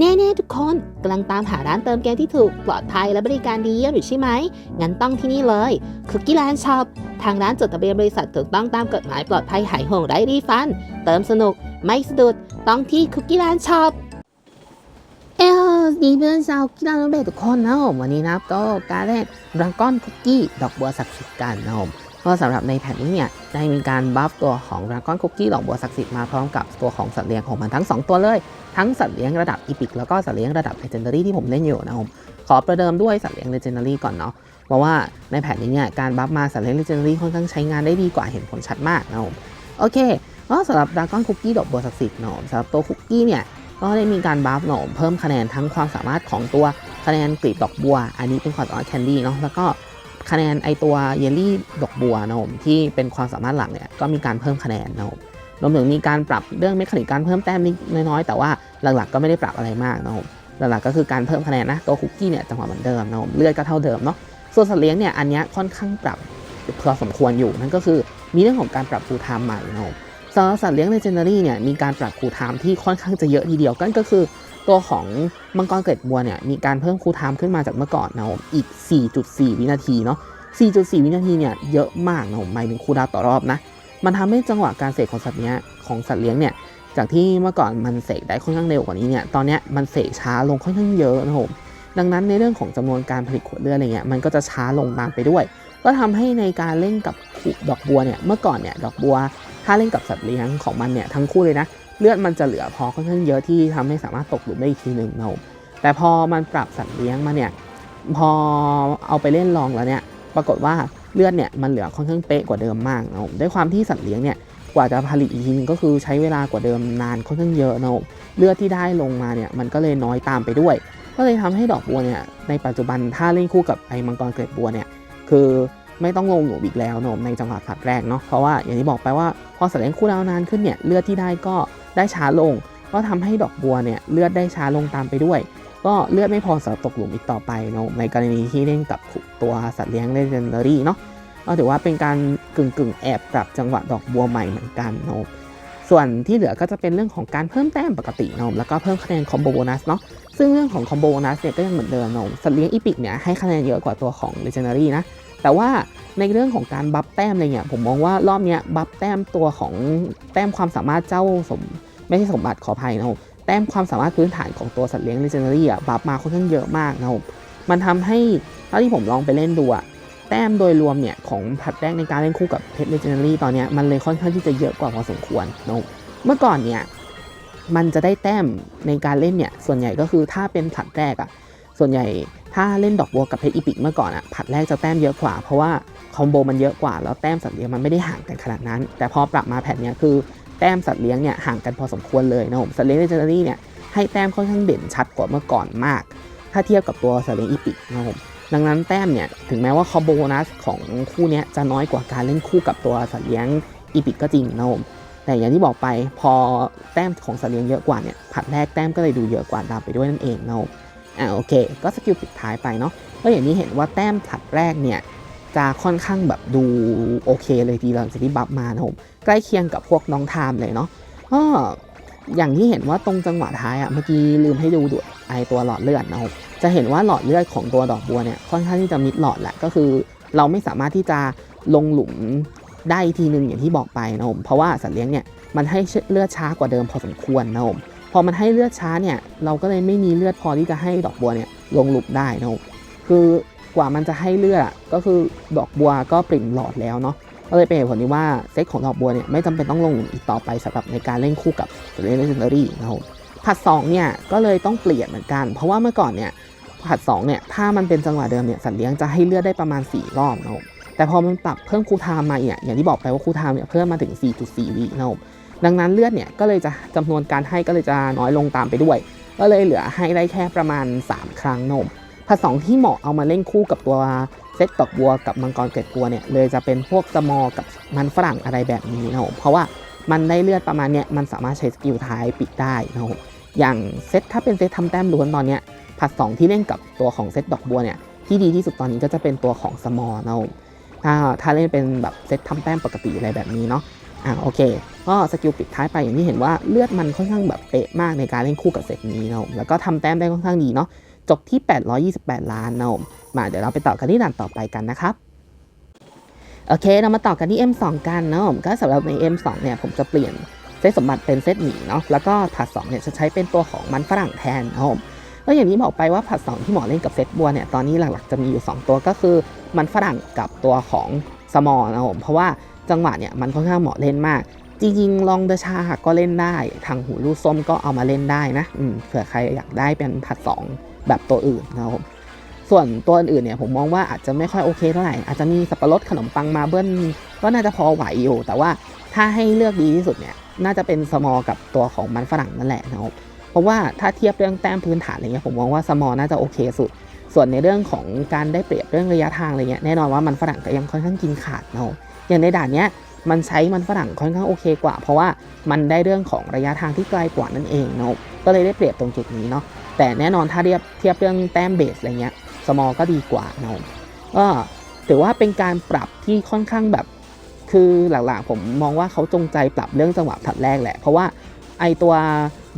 แน่ๆทุกคนกำลังตามหาร้านเติมเกมที่ถูกปลอดภัยและบริการดีเยี่ยมอยู่ใช่ไหม งั้นต้องที่นี่เลยคุกกี้แลนด์ช็อปทางร้านจดทะเบียนบริษัทถูกต้องตามกฎหมายปลอดภัยหายห่วงไร้รีฟัน เติมสนุก ไม่สะดุด ต้องที่คุกกี้แลนด์ช็อปเอลดีเพื่อนชาวกีฬาโนเบทุกคนนะผมวันนี้นับก็การเล่นรังก้อนคุกกี้ดอกบัวศักดิ์สิทธิ์กันนะผม ก็สำหรับในแผ่นนี้เนี่ยได้มีการบัฟตัวของรังก้อนคุกกี้ดอกบัวศักดิ์สิทธิ์มาพร้อมกับตัวของสัตว์เลี้ยงของมันทั้ง 2 ตัวเลย ทั้งสัตว์เลี้ยงระดับอีพิกแล้วก็สัตว์เลี้ยงระดับเลเจนดารี่ที่ผมเล่นอยู่นะผมขอประเดิมด้วยสัตว์เลี้ยงเลเจนดารี่ก่อนเนาะเพราะว่าในแผ่นนี้เนี่ยการบัฟมาสัตว์เลี้ยงเลเจนดารี่ค่อนข้างใช้งานได้ดีกว่าเห็นผลชัดมากนะผมโอเคก็สำหรับดราก้อนคุกกี้ดอกบัวศักดิ์สิทธิ์เนาะสำหรับตัวคุกกี้เนี่ยก็ได้มีการบัฟหนมเพิ่มคะแนนทั้งความสามารถของตัวคะแนนกลีบดอกบัว อันนี้เป็นความสามารถแคนดี้เนาะแล้วก็ คะแนนไอตัวเยลลี่ดอกบัวนะผมที่เป็นความสามารถหลักเนี่ยก็มีการเพิ่มคะแนนนะผมรวมถึงมีการปรับเรื่องเมคานิกการเพิ่มแต้มนิดน้อยๆแต่ว่าหลักๆก็ไม่ได้ปรับอะไรมากนะผมหลักๆก็คือการเพิ่มคะแนนนะตัวคุกกี้เนี่ยจังหวะเหมือนเดิมนะผมเลือดก็เท่าเดิมเนาะส่วนสัตว์เลี้ยงเนี่ยอันนี้ค่อนข้างปรับพอสมควรอยู่นั่นก็คือมีเรื่องของการปรับฟูไทม์ใหม่นะผมสำหรับสัตว์เลี้ยงในเจเนอรี่เนี่ยมีการปรับคูไทม์ที่ค่อนข้างจะเยอะทีเดียวกันก็คือ ตัวของมังกรเกล็ดบัวเนี่ยมีการเพิ่มคูลไทม์ขึ้นมาจากเมื่อก่อนนะผมอีก 4.4 วินาทีเนาะ 4.4 วินาทีเนี่ยเยอะมากนะผมหมายถึงคูลดาวต่อรอบนะ มันทำให้จังหวะการเสกของสัตว์เนี้ยของสัตว์เลี้ยงเนี่ยจากที่เมื่อก่อนมันเสกได้ค่อนข้างเร็วกว่านี้เนี่ยตอนเนี้ยมันเสกช้าลงค่อนข้างเยอะนะผมดังนั้นในเรื่องของจำนวนการผลิตขวดเลือดอะไรเงี้ยมันก็จะช้าลงตามไปด้วย ก็ทำให้ในการเล่นกับดอกบัวเนี่ยเมื่อก่อนเนี่ยดอกบัว ถ้าเล่นกับสัตว์เลี้ยงของมันเนี่ยทั้งคู่เลยนะ เลือดมันจะเหลือพอค่อนข้างเยอะที่ทำให้สามารถตกหลุมได้อีกทีหนึ่งนะผมแต่พอมันปรับสัตว์เลี้ยงมาเนี่ยพอเอาไปเล่นลองแล้วเนี่ยปรากฏว่าเลือดเนี่ยมันเหลือค่อนข้างเป๊ะกว่าเดิมมากนะผมด้วยความที่สัตว์เลี้ยงเนี่ยกว่าจะผลิตอีกทีนึงก็คือใช้เวลากว่าเดิมนานค่อนข้างเยอะนะผมเลือดที่ได้ลงมาเนี่ยมันก็เลยน้อยตามไปด้วย ก็เลยทำให้ดอกบัวเนี่ยในปัจจุบันถ้าเล่นคู่กับไอ้มังกรเกล็ดบัวเนี่ยคือไม่ต้องลงหลุมอีกแล้วนะผมในจังหวะผลัดแรกเนาะเพราะว่าอย่างที่บอกไปว่าพอสัตว์เลี้ยงคู่ดาวนานขึ้นเนี่ยเลือดที่ได้ก็ ได้ช้าลง ก็ทำให้ดอกบัวเนี่ยเลือดได้ช้าลงตามไปด้วย ก็เลือดไม่พอสำหรับตกหลุมอีกต่อไปเนาะในกรณีที่เล่นกับตัวสัตว์เลี้ยงเลเจนดารี่เนาะก็ถือว่าเป็นการกึ่งกึ่งแอบปรับจังหวะดอกบัวใหม่เหมือนกันเนาะส่วนที่เหลือก็จะเป็นเรื่องของการเพิ่มแต้มปกติเนาะแล้วก็เพิ่มคะแนนคอมโบโบนัสเนาะซึ่งเรื่องของคอมโบโบนัสเนี่ยก็ยังเหมือนเดิมเนาะสัตว์เลี้ยงอีพิกเนี่ยให้คะแนนเยอะกว่าตัวของเลเจนดารี่นะแต่ว่าในเรื่องของการบัฟแต้มอะไรเงี้ยผมมองว่ารอบเนี้ยบัฟแต้มตัวของแต้มความสามารถเจ้าสม ไม่ใช่สมบัติขออภัยนะครับแต้มความสามารถพื้นฐานของตัวสัตว์เลี้ยง legendary อะบัฟมาค่อนข้างเยอะมากนะครับมันทำให้เท่าที่ผมลองไปเล่นดูอะแต้มโดยรวมเนี่ยของผัดแรกในการเล่นคู่กับเพชร legendary ตอนนี้มันเลยค่อนข้างที่จะเยอะกว่าพอสมควรนะครับเมื่อก่อนเนี่ยมันจะได้แต้มในการเล่นเนี่ยส่วนใหญ่ก็คือถ้าเป็นผัดแรกอะส่วนใหญ่ถ้าเล่นดอกบัวกับเพชรอีพิกเมื่อก่อนอะผัดแรกจะแต้มเยอะกว่า เพราะว่าคอมโบมันเยอะกว่าแล้วแต้มสัตว์เลี้ยงมันไม่ได้ห่างกันขนาดนั้น แต่พอปรับมาแผ่นเนี้ยคือ แต้มสัตว์เลี้ยงเนี่ยห่างกันพอสมควรเลยนะผมสัตว์เลี้ยงเลเจนดารี่เนี่ยให้แต้มค่อนข้างเด่นชัดกว่าเมื่อก่อนมาก ถ้าเทียบกับตัวสัตว์เลี้ยงอีพิกนะผมดังนั้นแต้มเนี่ยถึงแม้ว่าคอโบนัสของคู่นี้จะน้อยกว่าการเล่นคู่กับตัวสัตว์เลี้ยงอีพิกก็จริงนะผมแต่อย่างที่บอกไปพอแต้มของสัตว์เลี้ยงเยอะกว่าเนี่ยผัดแรกแต้มก็เลยดูเยอะกว่าตามไปด้วยนั่นเองนะผมอ่าโอเค ก็สกิลปิดท้ายไปเนาะก็อย่างนี้เห็นว่าแต้มผลัดแรกเนี่ยจะค่อนข้างแบบดูโอเคเลยทีหลังจากที่บัฟมานะผม ใกล้เคียงกับพวกน้องไทม์เลยเนาะก็อย่างที่เห็นว่าตรงจังหวะท้ายอะเมื่อกี้ลืมให้ดูด้วยไอตัวหลอดเลือดนะครับจะเห็นว่าหลอดเลือดของตัวดอกบัวเนี่ยค่อนข้างที่จะมิดหลอดแหละก็คือ เราไม่สามารถที่จะลงหลุมได้ทีนึงอย่างที่บอกไปนะผมเพราะว่าสัตว์เลี้ยงเนี่ยมันให้เลือดช้ากว่าเดิมพอสมควรนะผมพอมันให้เลือดช้าเนี่ยเราก็เลยไม่มีเลือดพอที่จะให้ดอกบัวเนี่ยลงหลุมได้นะครับคือกว่ามันจะให้เลือดก็คือดอกบัวก็ปริ่มหลอดแล้วเนาะ ก็เลยเป็นเหตุผลที่ว่าเซตของดอกบัวเนี่ยไม่จำเป็นต้องลงหลุมอีกต่อไปสำหรับในการเล่นคู่กับเล่นเลเจนดารี่นะครับผัดสองเนี่ยก็เลยต้องเปลี่ยนเหมือนกัน เพราะว่าเมื่อก่อนเนี่ยผัดสองเนี่ยถ้ามันเป็นจังหวะเดิมเนี่ยสัตว์เลี้ยงจะให้เลือดได้ประมาณ 4 รอบนะครับแต่พอมันปรับเพิ่มคูลไทม์มาเนี่ยอย่างที่บอกไปว่าคูลไทม์เนี่ยเพิ่มมาถึง 4.4 วินะครับดังนั้นเลือดเนี่ยก็เลยจะจำนวนการให้ก็เลยจะน้อยลงตามไปด้วย ก็เลยเหลือให้ได้แค่ประมาณ 3 ครั้งนมผัสองที่เหมาะเอามาเล่นคู่กับตัว เซตตอกบัวกับมังกรเกล็ดบัวเนี่ยเลยจะเป็นพวกสมอกับมันฝรั่งอะไรแบบนี้นะผมเพราะว่ามันได้เลือดประมาณเนี้ยมันสามารถใช้สกิลท้ายปิดได้นะผมอย่างเซตถ้าเป็นเซตทำแต้มล้วนตอนเนี้ยผัดสองที่เล่นกับตัวของเซตดอกบัวเนี่ยที่ดีที่สุดตอนนี้ก็จะเป็นตัวของสมอนะผมถ้าถ้าเล่นเป็นแบบเซตทำแต้มปกติอะไรแบบนี้เนาะอ่าโอเคก็สกิลปิดท้ายไปอย่างที่เห็นว่าเลือดมันค่อนข้างแบบเป๊ะมากในการเล่นคู่กับเซตนี้นะครับแล้วก็ทำแต้มได้ค่อนข้างดีเนาะ จบที่ 828 ล้านนะครับมาเดี๋ยวเราไปต่อกันที่ด่านต่อไปกันนะครับโอเค เรามาต่อกันที่ M2 กันเนาะก็สำหรับใน M2 เนี่ยผมจะเปลี่ยนเซตสมบัติเป็นเซตหมีเนาะแล้วก็ผัด2เนี่ยจะใช้เป็นตัวของมันฝรั่งแทนนะครับก็อย่างที่บอกไปว่าผัด2ที่หมอเล่นกับเซตบัวเนี่ยตอนนี้หลักๆจะมีอยู่ 2 ตัวก็คือมันฝรั่งกับตัวของสมอนะครับผมเพราะว่าจังหวะเนี่ยมันค่อนข้างเหมาะเล่นมาก จริงๆลองเดชาก็เล่นได้ทางหูลูกส้มก็เอามาเล่นได้นะเผื่อใครอยากได้เป็นผัด2แบบตัวอื่นนะครับผมส่วนตัวอื่นเนี่ยผมมองว่าอาจจะไม่ค่อยโอเคเท่าไหร่ อาจจะมีสับปะรดขนมปังมาเบิ้ลก็น่าจะพอไหวอยู่ แต่ว่าถ้าให้เลือกดีที่สุดเนี่ยน่าจะเป็นสมอกับตัวของมันฝรั่งนั่นแหละนะครับเพราะว่าถ้าเทียบเรื่องแต้มพื้นฐานอะไรเงี้ยผมมองว่าสมอน่าจะโอเคสุด ส่วนในเรื่องของการได้เปรียบเรื่องระยะทางอะไรเงี้ยแน่นอนว่ามันฝรั่งก็ยังค่อนข้างกินขาดนะครับอย่างในด่านเนี้ย มันใช้มันฝรั่งค่อนข้างโอเคกว่า เพราะว่ามันได้เรื่องของระยะทางที่ไกลกว่านั่นเองเนาะก็เลยได้เปรียบตรงจุดนี้เนาะแต่แน่นอนถ้าเทียบเทียบเรื่องแต้มเบสอะไรเงี้ยสมอลก็ดีกว่าเนาะก็ถือว่าเป็นการปรับที่ค่อนข้างแบบ คือหลักๆผมมองว่าเขาจงใจปรับเรื่องจังหวะถัดแรกแหละ เพราะว่าไอตัว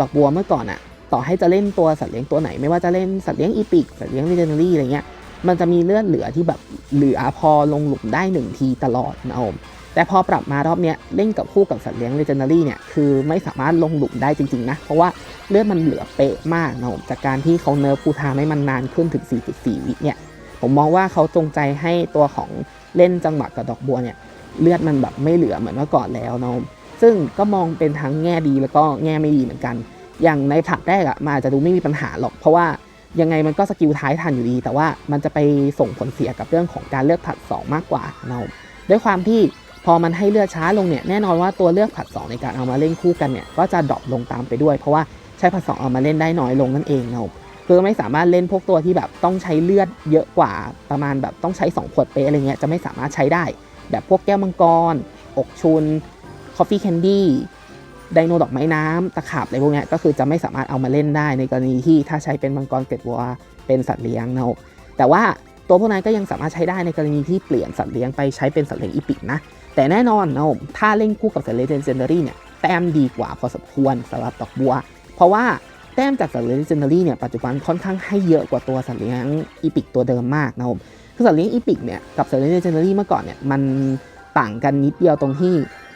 ดอกบัวเมื่อก่อนอะต่อให้จะเล่นตัวสัตว์เลี้ยงตัวไหน ไม่ว่าจะเล่นสัตว์เลี้ยงอีพิกสัตว์เลี้ยงเวเจเนอรี่อะไรเงี้ยมันจะมีเลือดเหลือที่แบบเหลือพอลงหลุมได้หนึ่งทีตลอดนะผม แต่พอปรับมารอบนี้เล่นกับคู่กับสัตว์เลี้ยงเลเจนดารี่เนี่ยคือไม่สามารถลงหลุมได้จริงๆนะ เพราะว่าเลือดมันเหลือเป๊ะมากนะผมจากการที่เขาเนิร์ฟปูทาให้มันนานขึ้นถึง 4.4 วิเนี่ยผมมองว่าเขาจงใจให้ตัวของเล่นจังหวะกับดอกบัวเนี่ยเลือดมันแบบไม่เหลือเหมือนเมื่อก่อนแล้วนะผมซึ่งก็มองเป็นทั้งแง่ดีแล้วก็แง่ไม่ดีเหมือนกัน อย่างในผัดแรกอะมันอาจจะดูไม่มีปัญหาหรอก เพราะว่ายังไงมันก็สกิลท้ายทันอยู่ดี แต่ว่ามันจะไปส่งผลเสียกับเรื่องของการเลือกผัดสองมากกว่านะผมด้วยความที่ พอมันให้เลือดช้าลงเนี่ยแน่นอนว่าตัวเลือกผัด 2 ในการเอามาเล่นคู่กันเนี่ยก็จะดรอปลงตามไปด้วย เพราะว่าใช้ผัด 2 เอามาเล่นได้น้อยลงนั่นเองนะครับคือไม่สามารถเล่นพวกตัวที่แบบต้องใช้เลือดเยอะกว่าประมาณแบบต้องใช้ 2 ขวดเป๊ะอะไรเงี้ยจะไม่สามารถใช้ได้ แบบพวกแก้วมังกร อกชุนคอฟฟี่แคนดี้ไดโนดอกไม้น้ำตะขาบอะไรพวกเนี้ยก็คือจะไม่สามารถเอามาเล่นได้ในกรณีที่ถ้าใช้เป็นมังกรเกล็ดวัวเป็นสัตว์เลี้ยงนะครับแต่ว่าตัวพวกนั้นก็ยังสามารถใช้ได้ในกรณีที่เปลี่ยนสัตว์เลี้ยงไปใช้เป็นสัตว์เลี้ยงอีพิกนะ แต่แน่นอนนะผมถ้าเล่นคู่กับสเลี้ยงเลเจนดารี่เนี่ยแต้มดีกว่าพอสมควรสำหรับดอกบัว เพราะว่าแต้มจากสัตว์เลี้ยงเลเจนดารี่เนี่ยปัจจุบันค่อนข้างให้เยอะกว่าตัวสัตว์เลี้ยงอีพิกตัวเดิมมากนะผมคือสัตว์เลี้ยงอีพิกเนี่ยกับสัตว์เลี้ยงเลเจนดารี่เมื่อก่อนเนี่ยมันต่างกันนิดเดียวตรงที่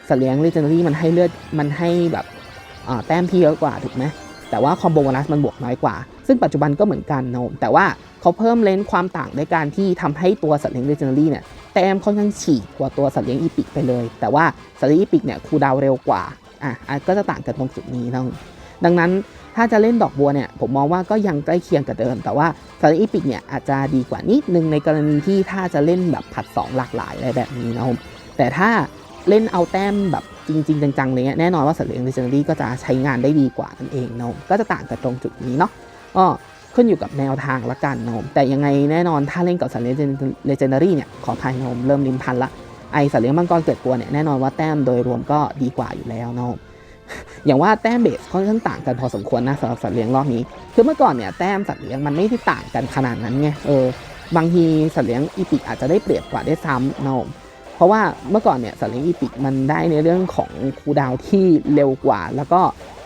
สัตว์เลี้ยงเลเจนดารี่มันให้เลือดมันให้แบบแต้มที่เยอะกว่าถูกไหมแต่ว่าคอมโบโบนัสมันบวกน้อยกว่า ซึ่งปัจจุบันก็เหมือนกันนะผมแต่ว่าเขาเพิ่มเลนส์ความต่างในการที่ทำให้ตัวสัตว์เลี้ยงเลเจนดารี่เนี่ย แต้มค่อนข้างฉีกกว่าตัวสัตว์เลี้ยงอีพิกไปเลย แต่ว่าสัตว์เลี้ยงอีพิกเนี่ยคูดาวเร็วกว่าอะอะก็จะต่างกันตรงจุดนี้นะดังนั้นถ้าจะเล่นดอกบัวเนี่ยผมมองว่าก็ยังใกล้เคียงกับเดิม แต่ว่าสัตว์เลี้ยงอีพิกเนี่ยอาจจะดีกว่านิดนึงในกรณีที่ถ้าจะเล่นแบบผัด 2 หลากหลายอะไรแบบนี้นะครับแต่ถ้าเล่นเอาแต้มแบบจริง ๆ จังๆเลยเนี่ยแน่นอนว่าสัตว์เลี้ยงเลเจนดารี่ก็จะใช้งานได้ดีกว่านั่นเองเนาะก็จะต่างกันตรงจุดนี้เนาะก็ ขึ้นอยู่กับแนวทางละกันนะผมแต่ยังไงแน่นอนถ้าเล่นกับสัตว์เลี้ยงเลเจนดารี่เนี่ยขออภัยนะผมเริ่มลิ้นพันละไอสัตว์เลี้ยงมังกรเกิดตัวเนี่ยแน่นอนว่าแต้มโดยรวมก็ดีกว่าอยู่แล้วนะผมอย่างว่าแต้มเบสค่อนข้างต่างกันพอสมควรนะสำหรับสัตว์เลี้ยงรอบนี้ คือเมื่อก่อนเนี่ยแต้มสัตว์เลี้ยงมันไม่ได้ต่างกันขนาดนั้นไงเออบางทีสัตว์เลี้ยงอีพิกอาจจะได้เปรียบกว่าได้ซ้ำนะผมเพราะว่าเมื่อก่อนเนี่ยสัตว์เลี้ยงอีพิกมันได้ในเรื่องของคูดาวที่เร็วกว่า แล้วก็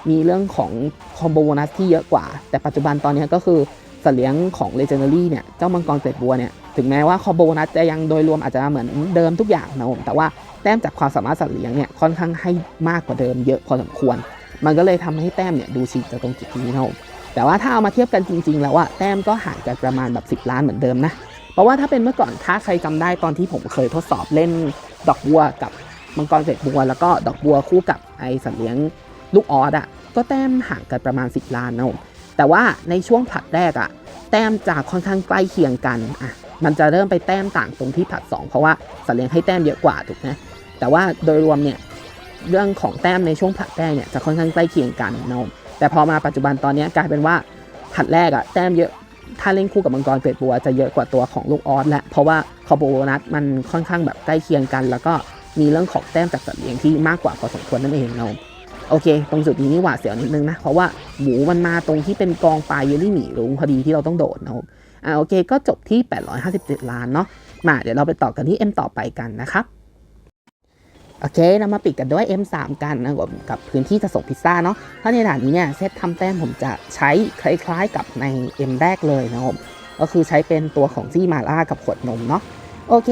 มีเรื่องของคอมโบโบนัสที่เยอะกว่า แต่ปัจจุบันตอนนี้ก็คือสัตว์เลี้ยงของ Legendary เนี่ย เจ้ามังกรเกล็ดบัวเนี่ย ถึงแม้ว่าคอมโบนัสจะยังโดยรวมอาจจะเหมือนเดิมทุกอย่างนะผม แต่ว่าแต้มจากความสามารถสัตว์เลี้ยงเนี่ยค่อนข้างให้มากกว่าเดิมเยอะพอสมควร มันก็เลยทำให้แต้มเนี่ยดูฉีกจากตรงจุดนี้นะผมแต่ว่าถ้าเอามาเทียบกันจริง ๆ แล้วอะแต้มก็ห่างกันประมาณแบบ 10 ล้านเหมือนเดิมนะเพราะว่าถ้าเป็นเมื่อก่อนถ้าใครจำได้ตอนที่ผมเคยทดสอบเล่นดอกบัวกับมังกรเกล็ดบัวแล้วก็ดอกบัวคู่กับไอสัตว์เลี้ยง ลูกออสอะก็แต้มห่างกันประมาณ 10 ล้านนะแต่ว่าในช่วงผลัดแรกอะแต้มจะค่อนข้างใกล้เคียงกันอะมันจะเริ่มไปแต้มต่างตรงที่ผัด 2 เพราะว่าสัตว์เลี้ยงให้แต้มเยอะกว่าถูกไหมแต่ว่าโดยรวมเนี่ยเรื่องของแต้มในช่วงผัดแรกเนี่ยจะค่อนข้างใกล้เคียงกันนะแต่พอมาปัจจุบันตอนนี้กลายเป็นว่าผัดแรกอะแต้มเยอะถ้าเล่นคู่กับมังกรเกล็ดบัวจะเยอะกว่าตัวของลูกออสแหละเพราะว่าคอโบนัสมันค่อนข้างแบบใกล้เคียงกัน แล้วก็มีเรื่องของแต้มจากสัตว์เลี้ยงที่มากกว่าพอสมควรนั่นเองนะ โอเค ตรงจุดนี้นี่หวาดเสียวนิดนึงนะ เพราะว่าหมูมันมาตรงที่เป็นกองปลายเยลลี่หมีรุ้งพอดีที่เราต้องโดดนะครับอ่าโอเค ก็จบที่ 857 ล้านเนาะมาเดี๋ยวเราไปต่อกันที่ M ต่อไปกันนะครับโอเค เรามาปิดกันด้วย M3 กันนะครับกับพื้นที่จะส่งพิซซ่าเนาะ ถ้าในด่านนี้เนี่ยเซตทำแต้มผมจะใช้คล้ายๆกับใน M แรกเลยนะครับ ก็คือใช้เป็นตัวของซี่มาล่ากับขวดนมเนาะ โอเค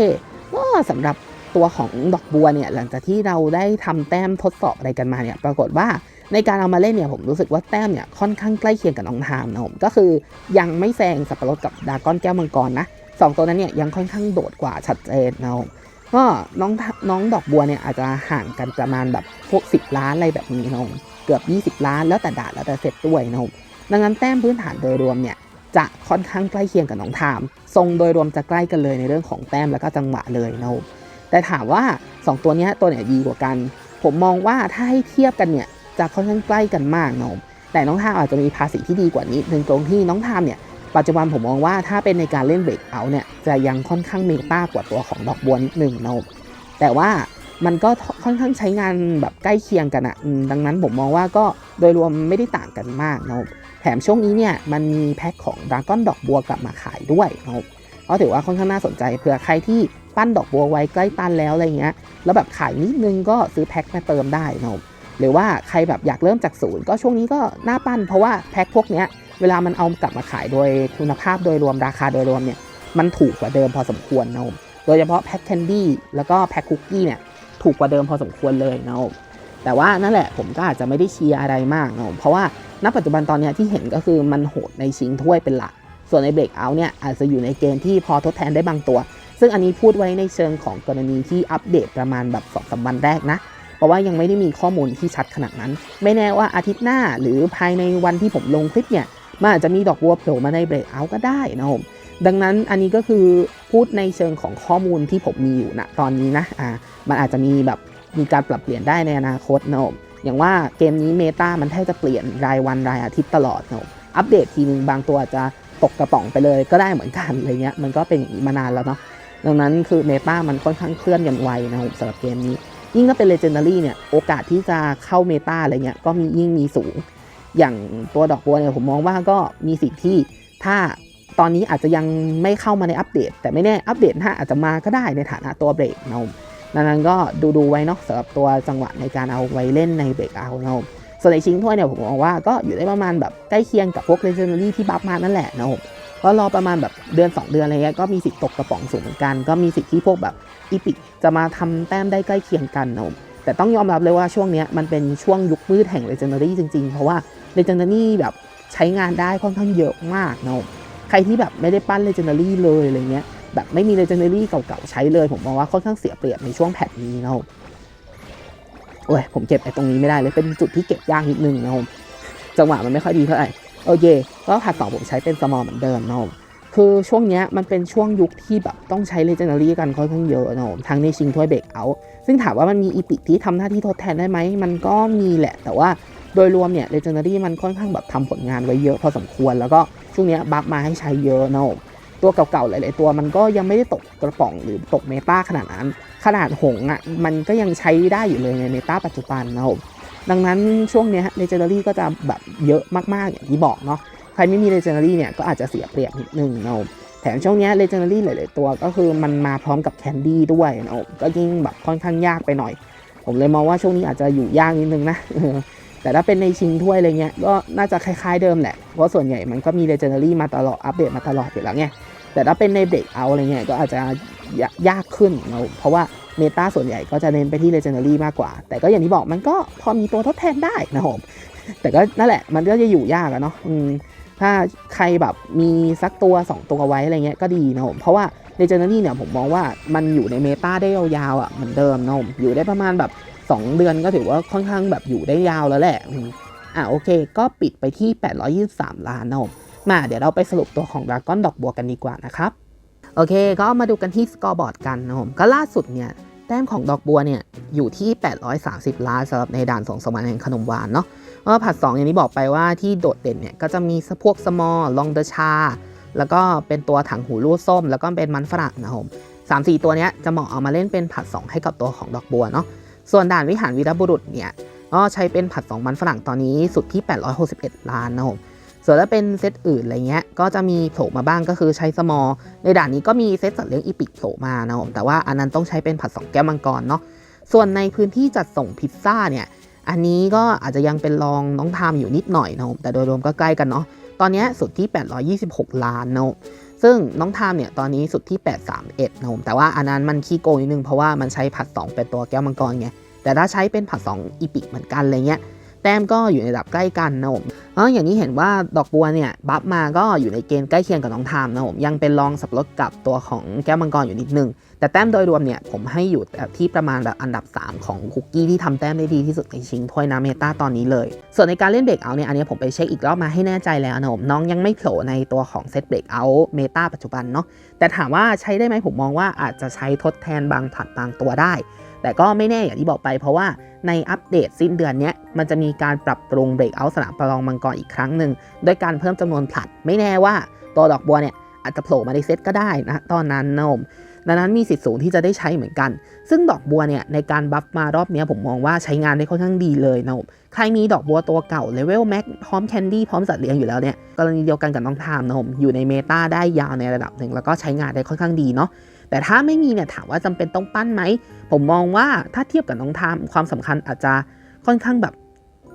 ก็สำหรับ ตัวของดอกบัวเนี่ยหลังจากที่เราได้ทำแต้มทดสอบอะไรกันมาเนี่ยปรากฏว่าในการเอามาเล่นเนี่ยผมรู้สึกว่าแต้มเนี่ยค่อนข้างใกล้เคียงกับน้องทามนะผมก็คือยังไม่แซงสับปะรดกับดราก้อนแก้วมังกรนะสองตัวนั้นเนี่ยยังค่อนข้างโดดกว่าชัดเจนนะครับก็น้องน้องดอกบัวเนี่ยอาจจะห่างกันประมาณแบบพวก10 ล้านอะไรแบบนี้นะครับเกือบ 20 ล้านแล้วแต่ด่าแล้วแต่เซตด้วยนะครับดังนั้นแต้มพื้นฐานโดยรวมเนี่ยจะค่อนข้างใกล้เคียงกับน้องทาม ทรงโดยรวมจะใกล้กันเลยในเรื่องของแต้มแล้วก็จังหวะเลยนะครับ แต่ถามว่า 2 ตัวนี้ตัวไหนดีกว่ากัน ผมมองว่าถ้าให้เทียบกันเนี่ยจะค่อนข้างใกล้กันมากนะครับแต่น้องทามอาจจะมีภาษีที่ดีกว่านิดนึงตรงที่น้องทามเนี่ยปัจจุบันผมมองว่าถ้าเป็นในการเล่นเบรกเอาเนี่ยจะยังค่อนข้างเมตากว่าตัวของดอกบัวนิดนึงนะครับแต่ว่ามันก็ค่อนข้างใช้งานแบบใกล้เคียงกันอะดังนั้นผมมองว่าก็โดยรวมไม่ได้ต่างกันมากนะครับแถมช่วงนี้เนี่ยมันมีแพ็คของดราก้อนดอกบัวกลับมาขายด้วยนะครับก็ถือว่าค่อนข้างน่าสนใจเผื่อใครที่ ปั้นดอกบัวไว้ใกล้ตันแล้วอะไรเงี้ยแล้วแบบขายนิดนึงก็ซื้อแพ็คมาเติมได้นะหรือว่าใครแบบอยากเริ่มจากศูนย์ก็ช่วงนี้ก็หน่าปั้นเพราะว่าแพ็คพวกเนี้ยเวลามันเอากลับมาขายโดยคุณภาพโดยรวมราคาโดยรวมเนี่ยมันถูกกว่าเดิมพอสมควรนะโดยเฉพาะแพ็คแคนดี้แล้วก็แพ็คคุกกี้เนี่ยถูกกว่าเดิมพอสมควรเลยนะแต่ว่านั่นแหละผมก็อาจจะไม่ได้เชียร์อะไรมากนะเพราะว่าณปัจจุบันตอนนี้ที่เห็นก็คือมันโหดในชิงถ้วยเป็นหลัก ส่วนในเบรกเอาท์เนี่ยอาจจะอยู่ในเกณฑ์ที่พอทดแทนได้บางตัว ซึ่งอันนี้พูดไว้ในเชิงของกรณีที่อัปเดตประมาณแบบสองสามวันแรกนะเพราะว่ายังไม่ได้มีข้อมูลที่ชัดขนาดนั้น ไม่แน่ว่าอาทิตย์หน้าหรือภายในวันที่ผมลงคลิปเนี่ยมันอาจจะมีดอกบัวโผล่มาในเบรกเอาท์ก็ได้นะผมดังนั้นอันนี้ก็คือพูดในเชิงของข้อมูลที่ผมมีอยู่ณตอนนี้นะอ่ามันอาจจะมีแบบมีการปรับเปลี่ยนได้ในอนาคตนะผมอย่างว่าเกมนี้เมตามันแทบจะเปลี่ยนรายวันรายอาทิตย์ตลอดเนอะอัปเดตทีนึงบางตัวอาจจะตกกระป๋องไปเลยก็ได้เหมือนกันอะไรเงี้ยมันก็เป็นอย่างนี้มานานแล้วเนาะ ดังนั้นคือเมตามันค่อนข้างเคลื่อนอย่างไวนะครับสำหรับเกมนี้ ยิ่งถ้าเป็นเลเจนดารี่เนี่ยโอกาสที่จะเข้าเมตาอะไรเงี้ยก็มียิ่งมีสูง อย่างตัวดอกบัวเนี่ยผมมองว่าก็มีสิทธิ์ที่ถ้าตอนนี้อาจจะยังไม่เข้ามาในอัปเดต แต่ไม่แน่อัปเดตหน้าอาจจะมาก็ได้ในฐานะตัวเบรกนะครับดังนั้นก็ดูดูๆไว้เนาะสำหรับตัวจังหวะในการเอาไว้เล่นในเบรกเอาท์นะครับส่วนในชิงถ้วยเนี่ยผมมองว่าก็อยู่ได้ประมาณแบบใกล้เคียงกับพวกเลเจนดารี่ที่บัฟมานั่นแหละนะครับ ก็รอประมาณแบบเดือน 2 เดือนอะไรเงี้ยก็มีสิทธิ์ตกกระป๋องสูงเหมือนกัน ก็มีสิทธิ์ที่พวกแบบอีพิกจะมาทำแต้มได้ใกล้เคียงกันนะแต่ต้องยอมรับเลยว่าช่วงนี้มันเป็นช่วงยุคมืดแห่งเลเจนดารี่จริงๆ เพราะว่าเลเจนดารี่แบบใช้งานได้ค่อนข้างเยอะมากนะใครที่แบบไม่ได้ปั้นเลเจนดารี่เลยอะไรเงี้ยแบบไม่มี legendary เก่าๆใช้เลย ผมมองว่าค่อนข้างเสียเปรียบในช่วงแพทนี้นะครับโอ้ยผมเก็บไอ้ตรงนี้ไม่ได้เลยเป็นจุดที่เก็บยากนิดนึงนะครับจังหวะมันไม่ค่อยดีเท่าไหร่ โอเคก็ผัดสองผมใช้เป็น small เหมือนเดิมนะครับคือช่วงนี้มันเป็นช่วงยุคที่แบบต้องใช้ legendary กันค่อนข้างเยอะนะครับทั้งในชิงถ้วยเบรกเอา ซึ่งถามว่ามันมีอีพิที่ทำหน้าที่ทดแทนได้ไหม มันก็มีแหละ แต่ว่าโดยรวมเนี่ย legendary มันค่อนข้างแบบทำผลงานไว้เยอะพอสมควร แล้วก็ช่วงนี้บัฟมาให้ใช้เยอะนะครับตัวเก่าๆหลายๆตัวมันก็ยังไม่ได้ตกกระป๋องหรือตกเมตาขนาดนั้น ขนาดหงส์อะมันก็ยังใช้ได้อยู่เลยในเมตาปัจจุบันนะครับ ดังนั้นช่วงเนี้ยเลเจนดารี่ก็จะแบบเยอะมากๆอย่างที่บอกเนาะใครไม่มีเลเจนดารี่เนี่ยก็อาจจะเสียเปรียบนิดนึงเนาะแถมช่วงนี้เลเจนดารี่หลายๆตัวก็คือมันมาพร้อมกับแคนดี้ด้วยเนาะก็ยิ่งแบบค่อนข้างยากไปหน่อย ผมเลยมองว่าช่วงนี้อาจจะอยู่ยากนิดนึงนะแต่ถ้าเป็นในชิงถ้วยอะไรเงี้ยก็น่าจะคล้ายๆเดิมแหละ เพราะส่วนใหญ่มันก็มีเลเจนดารี่มาตลอดอัปเดตมาตลอดอยู่แล้วไง แต่ถ้าเป็นในเบรกเอาอะไรเงี้ยก็อาจจะยายากขึ้นนะเพราะว่าเมตาส่วนใหญ่ก็จะเน้นไปที่เลเจนดารี่มากกว่า แต่ก็อย่างที่บอกมันก็พอมีตัวทดแทนได้นะผมแต่ก็นั่นแหละมันก็จะอยู่ยากอะเนาะถ้าใครแบบมีสักตัว 2 ตัวไว้อะไรเงี้ยก็ดีนะผมเพราะว่าเลเจนดารี่เนี่ยผมมองว่ามันอยู่ในเมตาได้ยาวๆอะเหมือนเดิมนะผมอยู่ได้ประมาณแบบ 2 เดือนก็ถือว่าค่อนข้างแบบอยู่ได้ยาวแล้วแหละอะโอเค ก็ปิดไปที่ 823 ล้านนะผม มาเดี๋ยวเราไปสรุปตัวของดราก้อนดอกบัวกันดีกว่านะครับ โอเค ก็มาดูกันที่สกอร์บอร์ดกันนะผมก็ล่าสุดเนี่ยแต้มของดอกบัวเนี่ยอยู่ที่ 830 ล้านสำหรับในด่านส่งสวรรค์แห่งขนมหวานเนาะเพราะว่าผัด2อย่างที่บอกไปว่าที่โดดเด่นเนี่ยก็จะมีพวกสมอลลองเดชา แล้วก็เป็นตัวถังหูรูดส้ม แล้วก็เป็นมันฝรั่งนะผมสามสี่ตัวเนี้ยจะเหมาะเอามาเล่นเป็นผัด 2 ให้กับตัวของดอกบัวเนาะส่วนด่านวิหารวีรบุรุษเนี่ยก็ใช้เป็นผัด 2 มันฝรั่งตอนนี้สุดที่ 861 ล้านนะผม ส่วนถ้าเป็นเซตอื่นอะไรเงี้ยก็จะมีโผล่มาบ้างก็คือใช้สมอลในด่านนี้ก็มีเซตสัตว์เลี้ยงอีพิกโผล่มานะผมแต่ว่าอันนั้นต้องใช้เป็นผัดสองแก้วมังกรเนาะส่วนในพื้นที่จัดส่งพิซซ่าเนี่ยอันนี้ก็อาจจะยังเป็นรองน้องทามอยู่นิดหน่อยนะครับแต่โดยรวมก็ใกล้กันเนาะตอนนี้สุดที่ 826 ล้านนะซึ่งน้องทามเนี่ยตอนนี้สุดที่ 831นะครับแต่ว่าอันนั้นมันขี้โกงนิดนึงเพราะว่ามันใช้ผัด2เป็นตัวแก้วมังกรไงแต่ถ้าใช้เป็นผัด2อีพิกเหมือนกันอะไรเงี้ย ต้มก็อยู่ในระดับใกล้กันนะผมเอออย่างนี้เห็นว่าดอกบัวเนี่ยบัฟมาก็อยู่ในเกณฑ์ใกล้เคียงกับน้องทามนะผมยังเป็นรองสับรถกับตัวของแก้วมังกรอยู่นิดนึง แต่แต้มโดยรวมเนี่ยผมให้อยู่ที่ประมาณแบบอันดับ 3 ของคุกกี้ที่ทำแต้มได้ดีที่สุดในชิงถ้วยน้ำเมตาตอนนี้เลย ส่วนในการเล่นเบรกเอาเนี่ยอันนี้ผมไปเช็คอีกรอบมาให้แน่ใจแล้วนะผมน้องยังไม่โผล่ในตัวของเซตเบรกเอาเมตาปัจจุบันเนาะแต่ถามว่าใช้ได้ไหมผมมองว่าอาจจะใช้ทดแทนบางผัดบางตัวได้ แต่ก็ไม่แน่อย่างที่บอกไป เพราะว่าในอัปเดตสิ้นเดือนนี้มันจะมีการปรับปรุงเบรกเอาสนามประลองมังกรอีกครั้งหนึ่งโดยการเพิ่มจำนวนผลัด ไม่แน่ว่าตัวดอกบัวเนี่ยอาจจะโผล่มาในเซตก็ได้นะตอนนั้นนะผมดังนั้นมีสิทธิ์สูงที่จะได้ใช้เหมือนกัน ซึ่งดอกบัวเนี่ยในการบัฟมารอบนี้ผมมองว่าใช้งานได้ค่อนข้างดีเลยนะผมใครมีดอกบัวตัวเก่าเลเวลแม็กพร้อมแคนดี้พร้อมสัตว์เลี้ยงอยู่แล้วเนี่ยกรณีเดียวกันกับน้องทามนะผมอยู่ในเมตาได้ยาวในระดับหนึ่งแล้วก็ใช้งานได้ค่อนข้างดีเนาะ แต่ถ้าไม่มีเนี่ยถามว่าจำเป็นต้องปั้นไหม ผมมองว่าถ้าเทียบกับน้องทามความสำคัญอาจจะค่อนข้างแบบ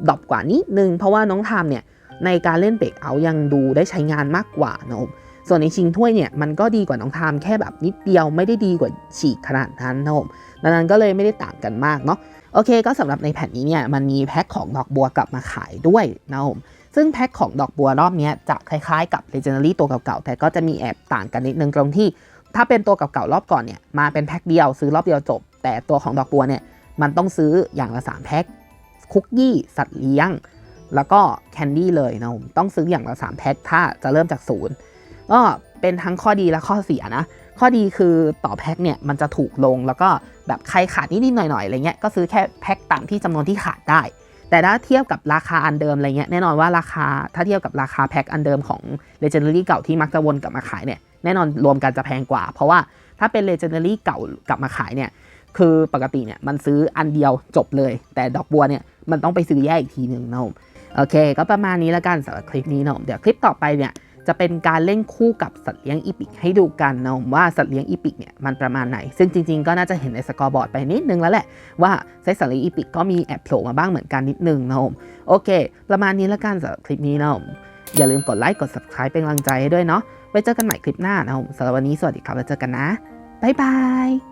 ดรอปกว่านิดนึง เพราะว่าน้องทามเนี่ยในการเล่นเบรกเอายังดูได้ใช้งานมากกว่านะผมส่วนในชิงถ้วยเนี่ยมันก็ดีกว่าน้องทามแค่แบบนิดเดียวไม่ได้ดีกว่าฉีกขนาดนั้นนะผมดังนั้นก็เลยไม่ได้ต่างกันมากเนาะโอเค ก็สำหรับในแผ่นนี้เนี่ยมันมีแพ็คของดอกบัวกลับมาขายด้วยนะผมซึ่งแพ็คของดอกบัวรอบนี้จะคล้ายๆกับ Legendary ตัวเก่าๆ แต่ก็จะมีแอบต่างกันนิดนึงตรงที่ ถ้าเป็นตัวเก่าๆรอบก่อนเนี่ยมาเป็นแพ็คเดียวซื้อรอบเดียวจบ แต่ตัวของดอกบัวเนี่ยมันต้องซื้ออย่างละ 3 แพ็คคุกกี้สัตว์เลี้ยง แล้วก็แคนดี้เลยนะผมต้องซื้ออย่างละ 3 แพ็คถ้าจะเริ่มจากศูนย์ก็เป็นทั้งข้อดีและข้อเสียนะ ข้อดีคือต่อแพ็คเนี่ยมันจะถูกลงแล้วก็แบบใครขาดนิดๆหน่อยๆอะไรเงี้ยก็ซื้อแค่แพ็คตามที่จำนวนที่ขาดได้ แต่ถ้าเทียบกับราคาอันเดิมอะไรเงี้ยแน่นอนว่าราคาถ้าเทียบกับราคาแพ็คอันเดิมของ Legendary เก่าที่มักจะวนกลับมาขายเนี่ย แน่นอนรวมกันจะแพงกว่า เพราะว่าถ้าเป็น Legendary เก่ากลับมาขายเนี่ยคือปกติเนี่ยมันซื้ออันเดียวจบเลย แต่ดอกบัวเนี่ยมันต้องไปซื้อแยกอีกทีหนึ่งนะผมโอเค ก็ประมาณนี้แล้วกันสำหรับคลิปนี้นะผมเดี๋ยวคลิปต่อไปเนี่ยจะเป็นการเล่นคู่กับสัตว์เลี้ยงอีพิกให้ดูกันนะผมว่าสัตว์เลี้ยงอีพิกเนี่ยมันประมาณไหน ซึ่งจริงๆ ก็น่าจะเห็นในสกอร์บอร์ดไปนิดนึงแล้วแหละ ว่าไซส์สัตว์เลี้ยงอีพิกก็มีแอบโผล่มาบ้างเหมือนกันนิดนึงนะผมโอเค ประมาณนี้แล้วกันสำหรับคลิปนี้นะผมอย่าลืมกดไลค์กด subscribe เป็นกำลังใจให้ด้วยเนาะ ไว้เจอกันใหม่คลิปหน้านะผมสำหรับวันนี้สวัสดีครับแล้วเจอกันนะบ๊ายบาย